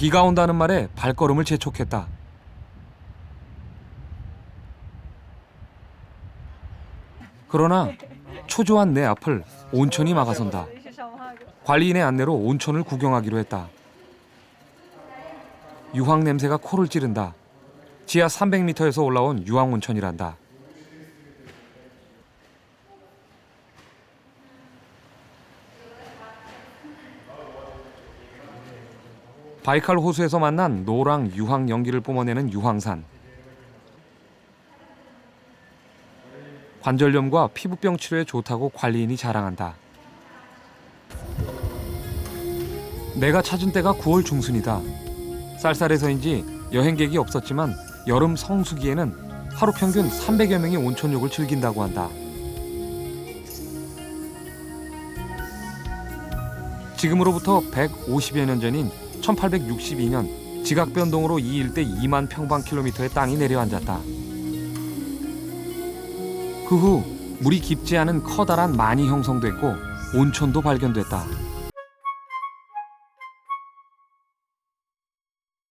비가 온다는 말에 발걸음을 재촉했다. 그러나 초조한 내 앞을 온천이 막아선다. 관리인의 안내로 온천을 구경하기로 했다. 유황 냄새가 코를 찌른다. 지하 300m에서 올라온 유황 온천이란다. 바이칼 호수에서 만난 노랑 유황 연기를 뿜어내는 유황산. 관절염과 피부병 치료에 좋다고 관리인이 자랑한다. 내가 찾은 때가 9월 중순이다. 쌀쌀해서인지 여행객이 없었지만 여름 성수기에는 하루 평균 300여 명이 온천욕을 즐긴다고 한다. 지금으로부터 150여 년 전인 1862년 지각 변동으로 이 일대 2만 평방킬로미터의 땅이 내려앉았다. 그 후 물이 깊지 않은 커다란 만이 형성됐고 온천도 발견됐다.